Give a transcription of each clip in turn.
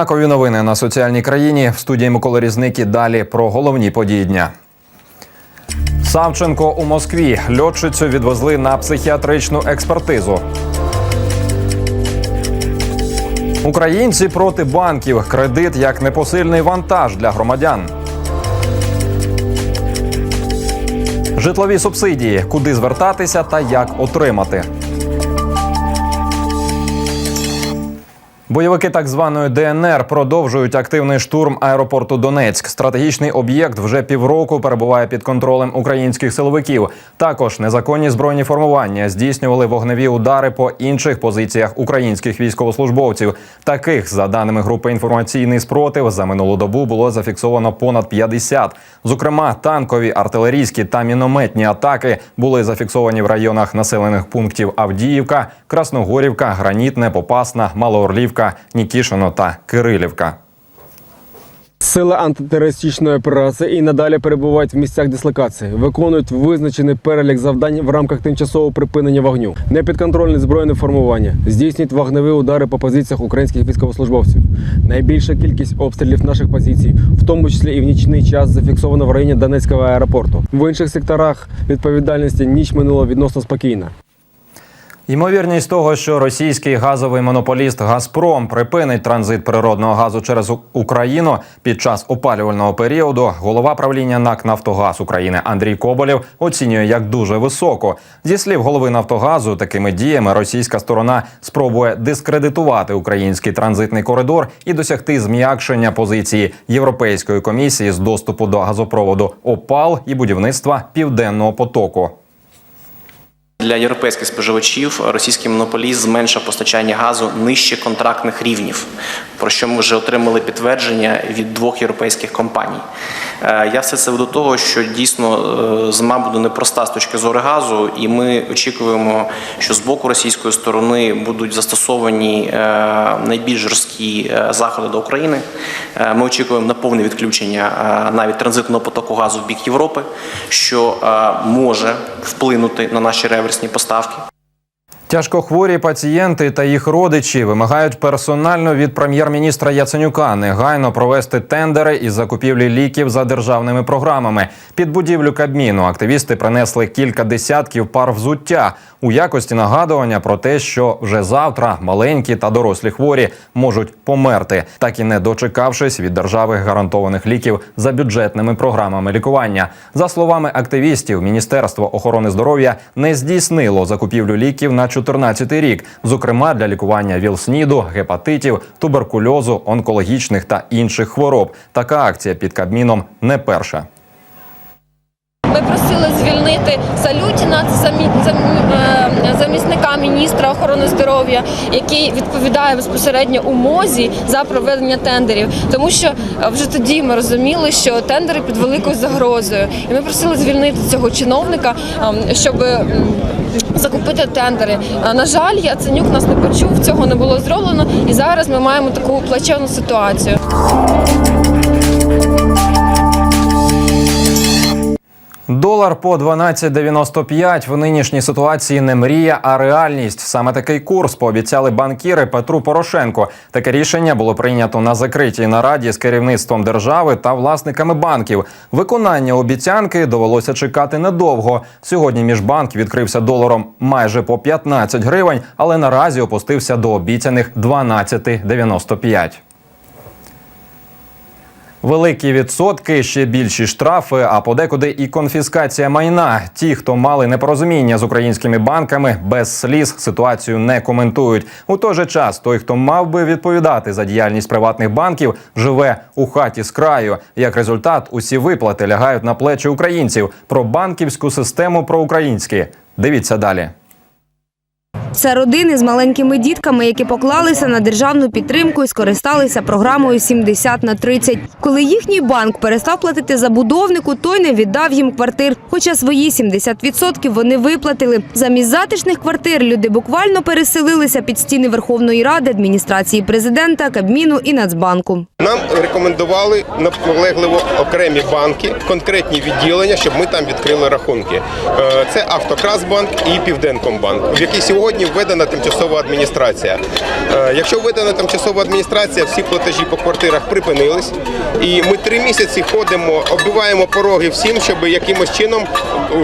Знакові новини на соціальній країні в студії Микола Різник далі про головні події дня. Савченко у Москві льотчицю відвезли на психіатричну експертизу. Українці проти банків. Кредит як непосильний вантаж для громадян. Житлові субсидії. Куди звертатися та як отримати. Бойовики так званої ДНР продовжують активний штурм аеропорту Донецьк. Стратегічний об'єкт вже півроку перебуває під контролем українських силовиків. Також незаконні збройні формування здійснювали вогневі удари по інших позиціях українських військовослужбовців. Таких, за даними групи інформаційний спротив, за минулу добу було зафіксовано понад 50. Зокрема, танкові, артилерійські та мінометні атаки були зафіксовані в районах населених пунктів Авдіївка, Красногорівка, Гранітне, Попасна, Малоорлівка, Нікішино та Кирилівка. Сили антитерористичної операції і надалі перебувають в місцях дислокації, виконують визначений перелік завдань в рамках тимчасового припинення вогню, непідконтрольне збройне формування, здійснюють вогневі удари по позиціях українських військовослужбовців. Найбільша кількість обстрілів наших позицій, в тому числі і в нічний час, зафіксовано в районі Донецького аеропорту. В інших секторах відповідальності ніч минула відносно спокійна. Ймовірність того, що російський газовий монополіст Газпром припинить транзит природного газу через Україну під час опалювального періоду, голова правління НАК Нафтогаз України Андрій Коболєв оцінює як дуже високо. Зі слів голови Нафтогазу, такими діями російська сторона спробує дискредитувати український транзитний коридор і досягти зм'якшення позиції Європейської комісії з доступу до газопроводу ОПАЛ і будівництва південного потоку. Для європейських споживачів російський монополіст зменшив постачання газу нижче контрактних рівнів, про що ми вже отримали підтвердження від двох європейських компаній. Е, Я все це веду до того, що дійсно е, зима буде непроста з точки зору газу, і ми очікуємо, що з боку російської сторони будуть застосовані е, найбільш жорсткі заходи до України. Ми очікуємо на повне відключення навіть транзитного потоку газу в бік Європи, що може вплинути на наші реверсні поставки. Тяжкохворі пацієнти та їх родичі вимагають персонально від прем'єр-міністра Яценюка негайно провести тендери із закупівлі ліків за державними програмами. Під будівлю Кабміну активісти принесли кілька десятків пар взуття у якості нагадування про те, що вже завтра маленькі та дорослі хворі можуть померти, так і не дочекавшись від держави гарантованих ліків за бюджетними програмами лікування. За словами активістів, Міністерство охорони здоров'я не здійснило закупівлю ліків на 2014 рік, зокрема для лікування ВІЛ-СНІДу, гепатитів, туберкульозу, онкологічних та інших хвороб. Така акція під Кабміном не перша. Ми просили звільнити Салютіна, замі- зам- е, замісника міністра охорони здоров'я, який відповідає безпосередньо у МОЗі за проведення тендерів. Тому що е, вже тоді ми розуміли, що тендери під великою загрозою. І ми просили звільнити цього чиновника, ем, щоб закупити тендери. На жаль, Яценюк нас не почув, цього не було зроблено, і зараз ми маємо таку плачевну ситуацію. Долар по 12,95 в нинішній ситуації не мрія, а реальність. Саме такий курс пообіцяли банкіри Петру Порошенко. Таке рішення було прийнято на закритій нараді з керівництвом держави та власниками банків. Виконання обіцянки довелося чекати недовго. Сьогодні міжбанк відкрився доларом майже по 15 гривень, але наразі опустився до обіцяних 12,95. Великі відсотки, ще більші штрафи, а подекуди і конфіскація майна. Ті, хто мали непорозуміння з українськими банками, без сліз ситуацію не коментують. У той же час той, хто мав би відповідати за діяльність приватних банків, живе у хаті з краю. Як результат, усі виплати лягають на плечі українців. Про банківську систему про українські. Дивіться далі. Це родини з маленькими дітками, які поклалися на державну підтримку і скористалися програмою 70 на 30. Коли їхній банк перестав платити забудовнику, той не віддав їм квартир. Хоча свої 70% вони виплатили. Замість затишних квартир люди буквально переселилися під стіни Верховної Ради, адміністрації президента, Кабміну і Нацбанку. Нам рекомендували наполегливо окремі банки, конкретні відділення, щоб ми там відкрили рахунки. Е, Це Автокрасбанк і Південкомбанк, в який сьогодні сьогодні введена тимчасова адміністрація. Е, Якщо введена тимчасова адміністрація, всі платежі по квартирах припинились, і ми три місяці ходимо, оббиваємо пороги всім, щоб якимось чином е,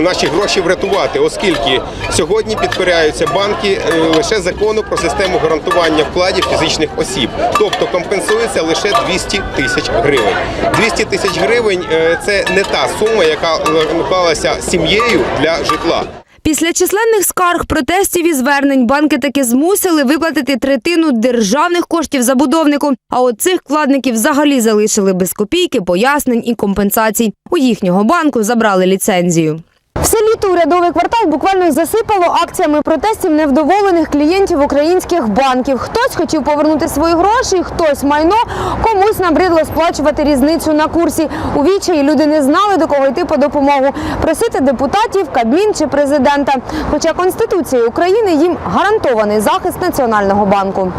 наші гроші врятувати, оскільки сьогодні підкоряються банки е, лише закону про систему гарантування вкладів фізичних осіб, тобто компенсується лише 200 тисяч гривень. 200 тисяч гривень це не та сума, яка наклалася сім'єю для житла. Після численних скарг, протестів і звернень банки таки змусили виплатити третину державних коштів забудовнику. А от цих вкладників взагалі залишили без копійки, пояснень і компенсацій. У їхнього банку забрали ліцензію. Все літо урядовий квартал буквально засипало акціями протестів невдоволених клієнтів українських банків. Хтось хотів повернути свої гроші, хтось майно, комусь набридло сплачувати різницю на курсі. У відчаї люди не знали, до кого йти по допомогу. Просити депутатів, Кабмін чи президента. Хоча Конституцією України їм гарантований захист Національного банку.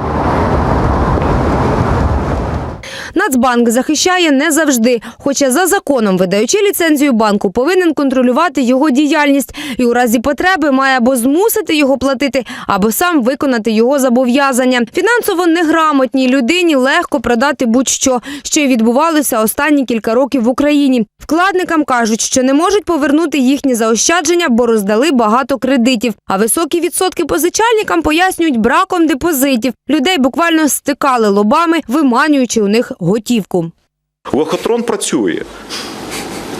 Нацбанк захищає не завжди, хоча за законом, видаючи ліцензію банку, повинен контролювати його діяльність і у разі потреби має або змусити його платити, або сам виконати його зобов'язання. Фінансово неграмотній людині легко продати будь-що, що й відбувалося останні кілька років в Україні. Вкладникам кажуть, що не можуть повернути їхні заощадження, бо роздали багато кредитів. А високі відсотки позичальникам пояснюють браком депозитів. Людей буквально стикали лобами, виманюючи у них готівку. Лохотрон працює.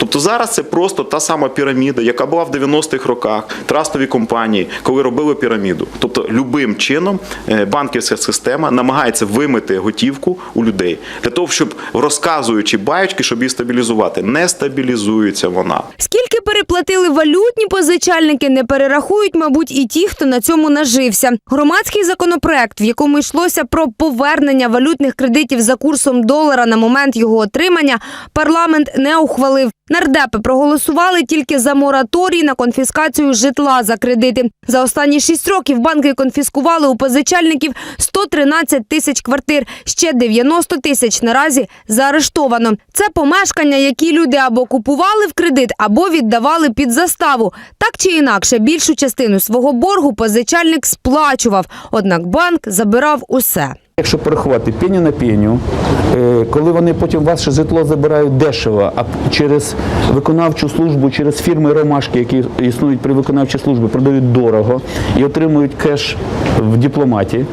Тобто зараз це просто та сама піраміда, яка була в 90-х роках, трастові компанії, коли робили піраміду. Тобто, любим чином е, банківська система намагається вимити готівку у людей для того, щоб розказуючи баючки, щоб її стабілізувати. Не стабілізується вона. Скільки переплатили валютні позичальники, не перерахують, мабуть, і ті, хто на цьому нажився. Громадський законопроект, в якому йшлося про повернення валютних кредитів за курсом долара на момент його отримання, парламент не ухвалив. Нардепи проголосували тільки за мораторій на конфіскацію житла за кредити. За останні шість років банки конфіскували у позичальників 113 тисяч квартир. Ще 90 тисяч наразі заарештовано. Це помешкання, які люди або купували в кредит, або віддавали під заставу. Так чи інакше, більшу частину свого боргу позичальник сплачував. Однак банк забирав усе. Якщо порахувати пеню на пеню, коли вони потім ваше житло забирають дешево, а через виконавчу службу, через фірми ромашки, які існують при виконавчій службі, продають дорого і отримують кеш в дипломаті,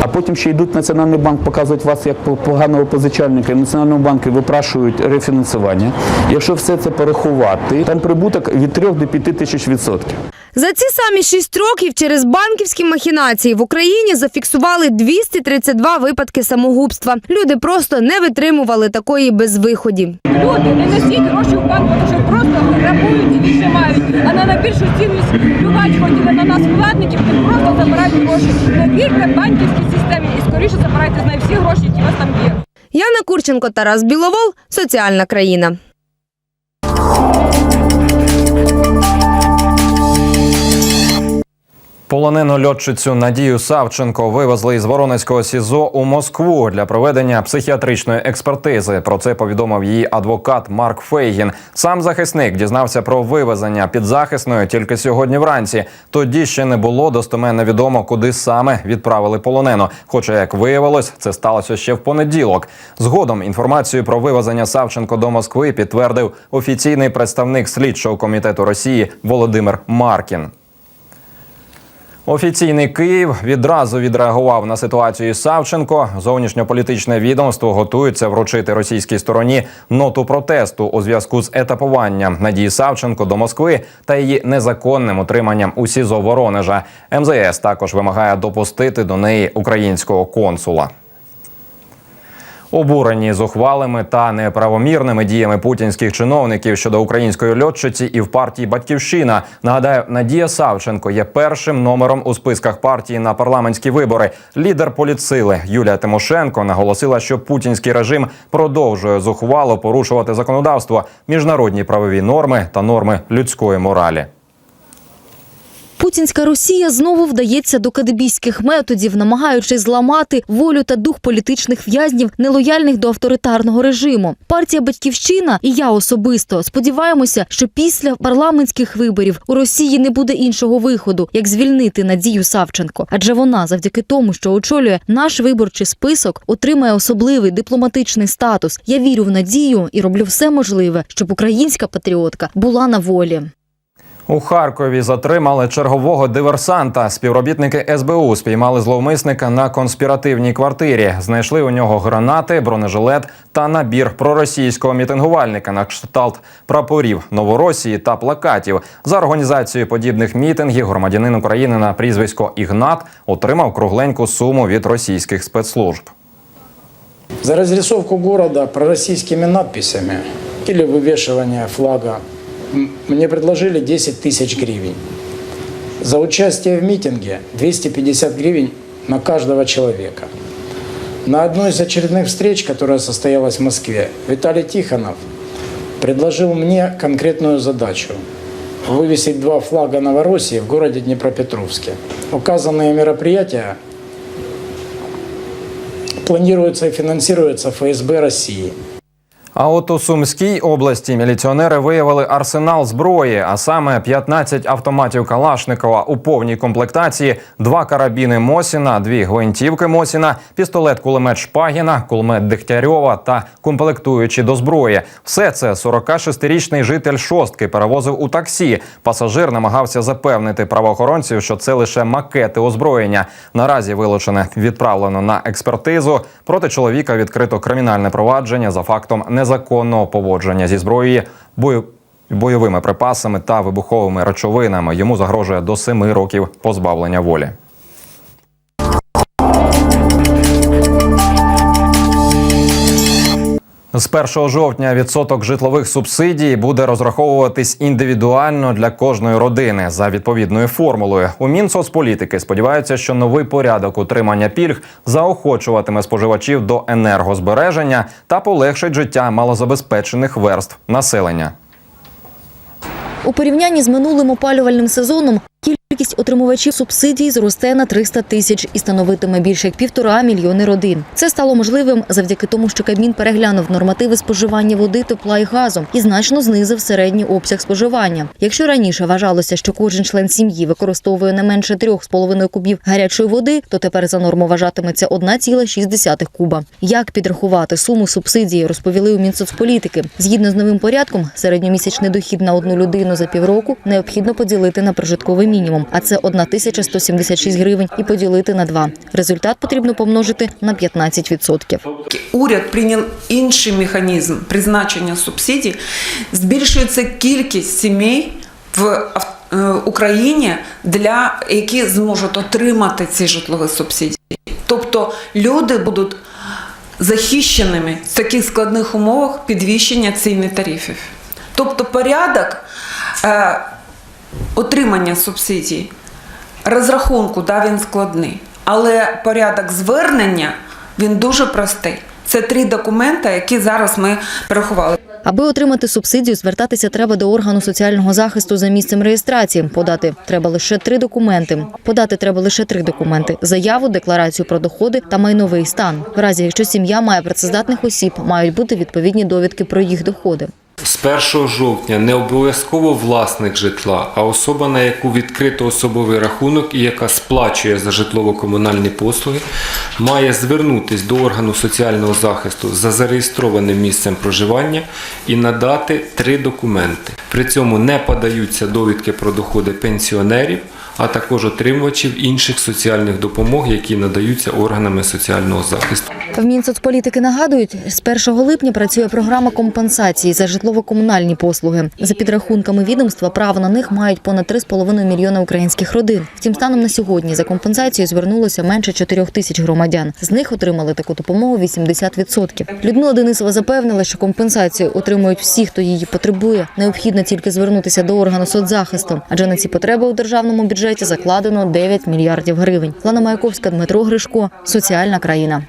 а потім ще йдуть в Національний банк, показують вас як поганого позичальника, і в Національному банку випрашують рефінансування. Якщо все це порахувати, там прибуток від 3 до 5 тисяч відсотків. За ці самі шість років через банківські махінації в Україні зафіксували 232 випадки самогубства. Люди просто не витримували такої безвиході. Люди, не носіть гроші в банк, тому що просто грабують і віджимають. А на найбільшу цінність плювати хотіли на нас вкладників, то просто забирають гроші. Не вірте банківській системі і скоріше забирайте з неї всі гроші, які у вас там є. Яна Курченко, Тарас Біловол, соціальна країна. Полонену льотчицю Надію Савченко вивезли із Воронезького СІЗО у Москву для проведення психіатричної експертизи. Про це повідомив її адвокат Марк Фейгін. Сам захисник дізнався про вивезення підзахисної тільки сьогодні вранці. Тоді ще не було достеменно відомо, куди саме відправили полонену. Хоча, як виявилось, це сталося ще в понеділок. Згодом інформацію про вивезення Савченко до Москви підтвердив офіційний представник слідчого комітету Росії Володимир Маркін. Офіційний Київ відразу відреагував на ситуацію із Савченко. Зовнішньополітичне відомство готується вручити російській стороні ноту протесту у зв'язку з етапуванням Надії Савченко до Москви та її незаконним утриманням у СІЗО Воронежа. МЗС також вимагає допустити до неї українського консула. Обурені зухвалими та неправомірними діями путінських чиновників щодо української льотчиці і в партії Батьківщина. Нагадаю, Надія Савченко є першим номером у списках партії на парламентські вибори. Лідер політсили Юлія Тимошенко наголосила, що путінський режим продовжує зухвало порушувати законодавство, міжнародні правові норми та норми людської моралі. Путінська Росія знову вдається до кадебійських методів, намагаючись зламати волю та дух політичних в'язнів, нелояльних до авторитарного режиму. Партія Батьківщина і я особисто сподіваємося, що після парламентських виборів у Росії не буде іншого виходу, як звільнити Надію Савченко. Адже вона, завдяки тому, що очолює наш виборчий список, отримає особливий дипломатичний статус. Я вірю в надію і роблю все можливе, щоб українська патріотка була на волі. У Харкові затримали чергового диверсанта. Співробітники СБУ спіймали зловмисника на конспіративній квартирі. Знайшли у нього гранати, бронежилет та набір проросійського мітингувальника на кшталт прапорів Новоросії та плакатів. За організацією подібних мітингів громадянин України на прізвисько Ігнат отримав кругленьку суму від російських спецслужб. За разрисовку города пророссийскими надписями или вывешивание флага мне предложили 10 тысяч гривен. За участие в митинге 250 гривен на каждого человека. На одной из очередных встреч, которая состоялась в Москве, Виталий Тихонов предложил мне конкретную задачу – вывесить два флага Новороссии в городе Днепропетровске. Указанные мероприятия планируются и финансируются ФСБ России. А от у Сумській області міліціонери виявили арсенал зброї, а саме 15 автоматів Калашникова у повній комплектації, два карабіни Мосіна, дві гвинтівки Мосіна, пістолет кулемет Шпагіна, кулемет Дегтярьова та комплектуючі до зброї. Все це 46-річний житель шостки перевозив у таксі. Пасажир намагався запевнити правоохоронців, що це лише макети озброєння. Наразі вилучене відправлено на експертизу. Проти чоловіка відкрито кримінальне провадження за фактом незаконного поводження зі зброєю, бою. Бойовими припасами та вибуховими речовинами йому загрожує до семи років позбавлення волі. З 1 жовтня відсоток житлових субсидій буде розраховуватись індивідуально для кожної родини за відповідною формулою. У Мінсоцполітики сподіваються, що новий порядок утримання пільг заохочуватиме споживачів до енергозбереження та полегшить життя малозабезпечених верств населення. У порівнянні з минулим опалювальним сезоном кількість отримувачів субсидій зросте на 300 тисяч і становитиме більше як півтора мільйони родин. Це стало можливим завдяки тому, що Кабмін переглянув нормативи споживання води, тепла і газу і значно знизив середній обсяг споживання. Якщо раніше вважалося, що кожен член сім'ї використовує не менше 3,5 кубів гарячої води, то тепер за норму вважатиметься 1,6 куба. Як підрахувати суму субсидії, розповіли у Мінсоцполітики. Згідно з новим порядком, середньомісячний дохід на одну людину за півроку необхідно поділити на прожитковий мінімум, а це 1176 гривень, і поділити на два. Результат потрібно помножити на 15%. Уряд прийняв інший механізм призначення субсидій. Збільшується кількість сімей в е, Україні, для які зможуть отримати ці житлові субсидії. Тобто люди будуть захищеними в таких складних умовах підвищення цін і тарифів. Тобто порядок е, отримання субсидій, розрахунку, да, він складний, але порядок звернення він дуже простий. Це три документи, які зараз ми порахували. Аби отримати субсидію, звертатися треба до органу соціального захисту за місцем реєстрації. Подати треба лише три документи. Подати треба лише три документи: заяву, декларацію про доходи та майновий стан. В разі, якщо сім'я має працездатних осіб, мають бути відповідні довідки про їх доходи. З 1 жовтня не обов'язково власник житла, а особа, на яку відкрито особовий рахунок і яка сплачує за житлово-комунальні послуги, має звернутись до органу соціального захисту за зареєстрованим місцем проживання і надати три документи. При цьому не подаються довідки про доходи пенсіонерів, а також отримувачів інших соціальних допомог, які надаються органами соціального захисту. В Мінсоцполітики нагадують, з 1 липня працює програма компенсації за житлово-комунальні послуги. За підрахунками відомства, право на них мають понад 3,5 мільйона українських родин. Втім, станом на сьогодні за компенсацією звернулося менше 4 тисяч громадян. З них отримали таку допомогу 80%. Людмила Денисова запевнила, що компенсацію отримують всі, хто її потребує. Необхідно тільки звернутися до органу соцзахисту, адже на ці потреби у державному бюджеті закладено 9 мільярдів гривень. Лана Маяковська, Дмитро Гришко, соціальна країна.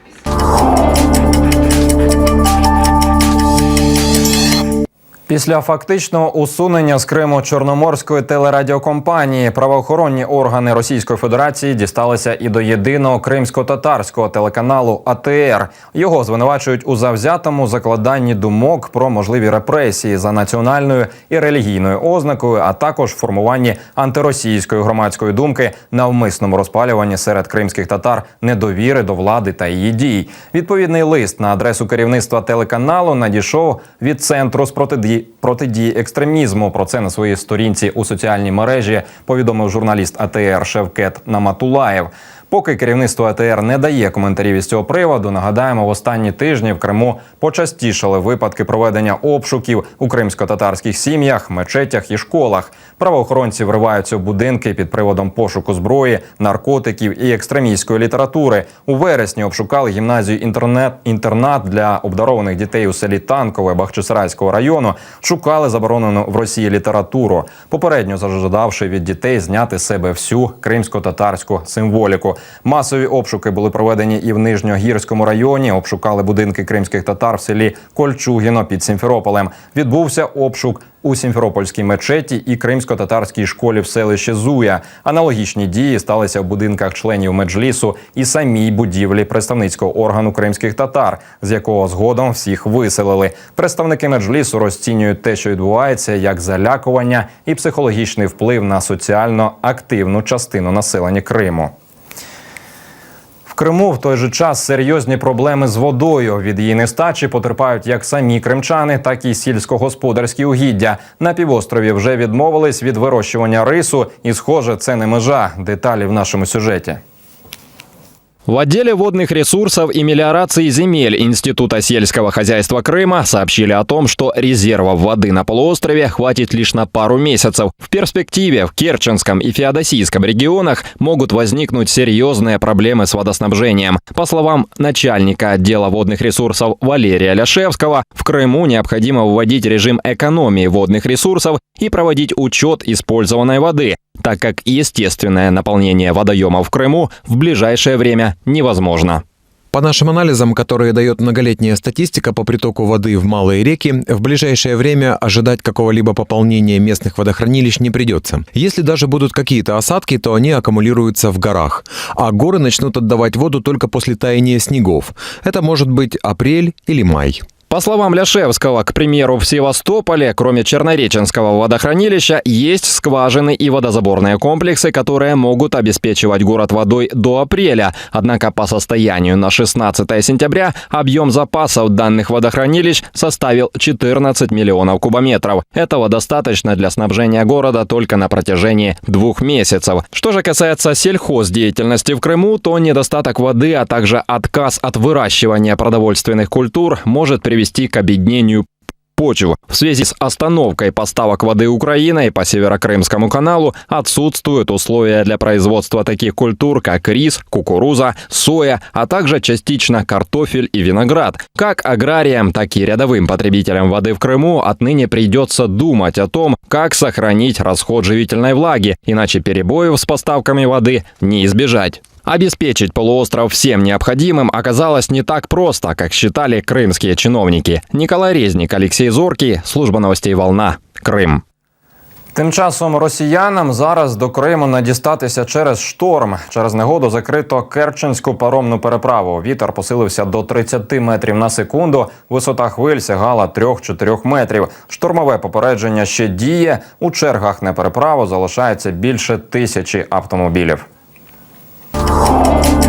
Після фактичного усунення з Криму Чорноморської телерадіокомпанії правоохоронні органи Російської Федерації дісталися і до єдиного кримсько-татарського телеканалу АТР. Його звинувачують у завзятому закладанні думок про можливі репресії за національною і релігійною ознакою, а також формуванні антиросійської громадської думки, навмисному розпалюванні серед кримських татар недовіри до влади та її дій. Відповідний лист на адресу керівництва телеканалу надійшов від центру з протидії протидії екстремізму. Про це на своїй сторінці у соціальній мережі повідомив журналіст АТР Шевкет Наматулаєв. Поки керівництво АТР не дає коментарів із цього приводу, нагадаємо, в останні тижні в Криму почастішали випадки проведення обшуків у кримсько-татарських сім'ях, мечетях і школах. Правоохоронці вриваються в будинки під приводом пошуку зброї, наркотиків і екстремістської літератури. У вересні обшукали гімназію інтернет інтернат для обдарованих дітей у селі Танкове Бахчисарайського району. Шукали заборонену в Росії літературу, попередньо зажадавши від дітей зняти себе всю кримсько-татарську символіку. Масові обшуки були проведені і в Нижньогірському районі. Обшукали будинки кримських татар в селі Кольчугіно під Сімферополем. Відбувся обшук у Сімферопольській мечеті і кримсько-татарській школі в селищі Зуя. Аналогічні дії сталися в будинках членів меджлісу і самій будівлі представницького органу кримських татар, з якого згодом всіх виселили. Представники меджлісу розцінюють те, що відбувається, як залякування і психологічний вплив на соціально активну частину населення Криму. Криму в той же час серйозні проблеми з водою. Від її нестачі потерпають як самі кримчани, так і сільськогосподарські угіддя. На півострові вже відмовились від вирощування рису, і, схоже, це не межа. Деталі в нашому сюжеті. В отделе водных ресурсов и мелиорации земель Института сельского хозяйства Крыма сообщили о том, что резервов воды на полуострове хватит лишь на пару месяцев. В перспективе в Керченском и Феодосийском регионах могут возникнуть серьезные проблемы с водоснабжением. По словам начальника отдела водных ресурсов Валерия Ляшевского, в Крыму необходимо вводить режим экономии водных ресурсов и проводить учет использованной воды, так как естественное наполнение водоемов в Крыму в ближайшее время невозможно. По нашим анализам, которые дает многолетняя статистика по притоку воды в малые реки, в ближайшее время ожидать какого-либо пополнения местных водохранилищ не придется. Если даже будут какие-то осадки, то они аккумулируются в горах, а горы начнут отдавать воду только после таяния снегов. Это может быть апрель или май. По словам Ляшевского, к примеру, в Севастополе, кроме Чернореченского водохранилища, есть скважины и водозаборные комплексы, которые могут обеспечивать город водой до апреля. Однако по состоянию на 16 сентября объем запасов данных водохранилищ составил 14 миллионов кубометров. Этого достаточно для снабжения города только на протяжении двух месяцев. Что же касается сельхоздеятельности в Крыму, то недостаток воды, а также отказ от выращивания продовольственных культур может привести привести к обеднению почв. В связи с остановкой поставок воды Украиной по Северокрымскому каналу отсутствуют условия для производства таких культур, как рис, кукуруза, соя, а также частично картофель и виноград. Как аграриям, так и рядовым потребителям воды в Крыму отныне придется думать о том, как сохранить расход живительной влаги, иначе перебоев с поставками воды не избежать. Обеспечить полуостров всем необходимым оказалось не так просто, как считали крымские чиновники. Николай Резник, Алексей Зоркий, служба новостей «Волна», Крым. Тим часом росіянам зараз до Криму не дістатися через шторм. Через негоду закрито Керченську паромну переправу. Вітер посилився до 30 метрів на секунду. Висота хвиль сягала 3-4 метрів. Штормове попередження ще діє. У чергах на переправу залишається більше тисячі автомобілів. 好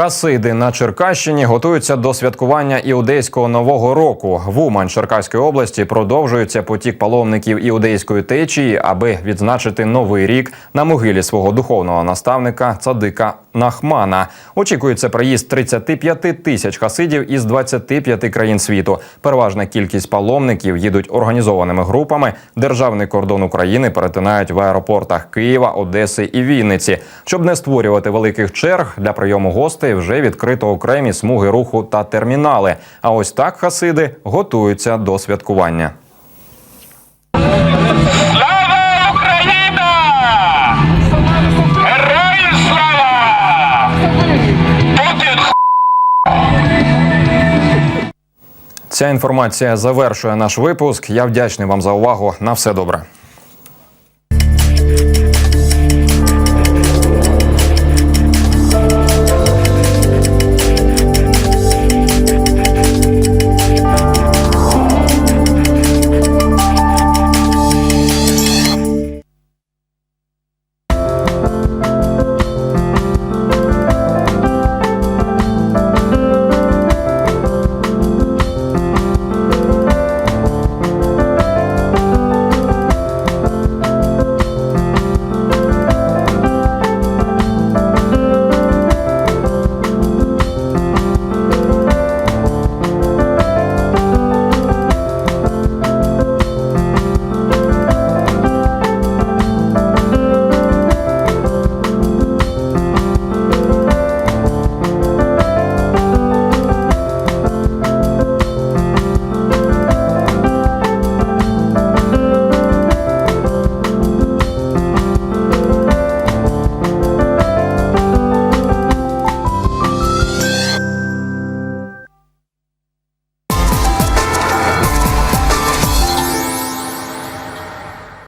Хасиди на Черкащині готуються до святкування іудейського нового року. В Умань Черкаської області продовжується потік паломників іудейської течії, аби відзначити новий рік на могилі свого духовного наставника Цадика Нахмана. Очікується приїзд 35 тисяч хасидів із 25 країн світу. Переважна кількість паломників їдуть організованими групами. Державний кордон України перетинають в аеропортах Києва, Одеси і Вінниці. Щоб не створювати великих черг для прийому гостей, вже відкрито окремі смуги руху та термінали. А ось так хасиди готуються до святкування. Ця інформація завершує наш випуск. Я вдячний вам за увагу. На все добре.